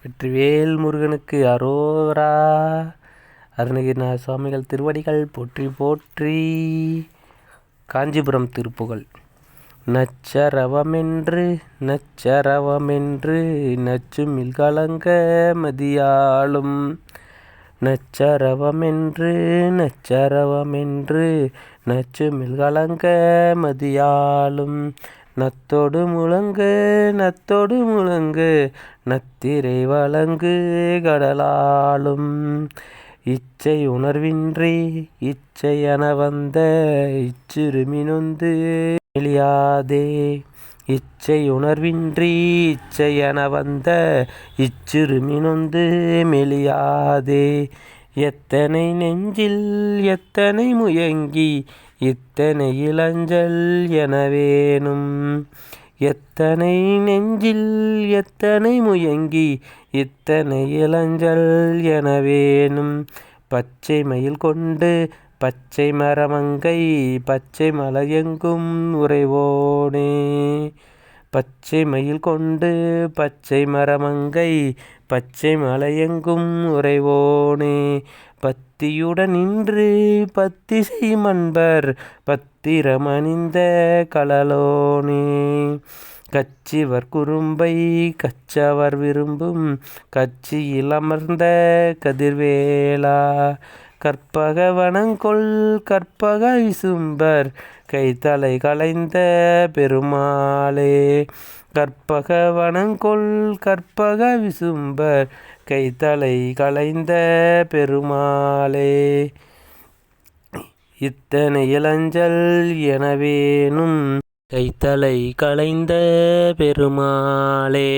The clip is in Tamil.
வெற்றிவேல் முருகனுக்கு அரோரா. அருணகிரிநாத சுவாமிகள் திருவடிகள் போற்றி போற்றி. காஞ்சிபுரம் திருப்புகழ். நச்சரவமென்று நச்சரவமென்று நச்சுமில் கலங்க மதியாளும். நச்சரவமென்று நச்சரவமென்று நச்சுமில் கலங்க மதியாளும். நத்தோடு முழங்கு நத்தோடு முழங்கு நத்திரை வழங்கு கடலாலும் இச்சை உணர்வின்றி இச்சையென வந்த இச்சிறுமினொந்து மெலியாதே இச்சை உணர்வின்றி இச்சையென வந்த இச்சிறுமினொந்து மெலியாதே. எத்தனை நெஞ்சில் எத்தனை முயங்கி இத்தனை இளஞ்சல் எனவேனும். எத்தனை நெஞ்சில் எத்தனை முயங்கி இத்தனை இளஞ்சல் எனவேனும். பச்சை மயில் கொண்டு பச்சை மரமங்கை பச்சை மலையெங்கும் உறைவோனே. பச்சை மயில் கொண்டு பச்சை மரமங்கை பச்சை மலையெங்கும் உறைவோனே. பத்தியுடன் நின்று பத்தி செய்மன்பர் பத்திரமணிந்த கலலோனே. கச்சிவர் குறும்பை கச்சவர் விரும்பும் கச்சியில் அமர்ந்த கதிர்வேலா. கற்பக வனங்கொள் கற்பக விசும்பர் கைத்தலை களைந்த பெருமாளே. கற்பக வனங்கொள் கற்பக விசும்பர் கைத்தலை களைந்த பெருமாளே. இத்தனை இளஞ்சல் எனவேனும். கைத்தலை களைந்த பெருமாளே.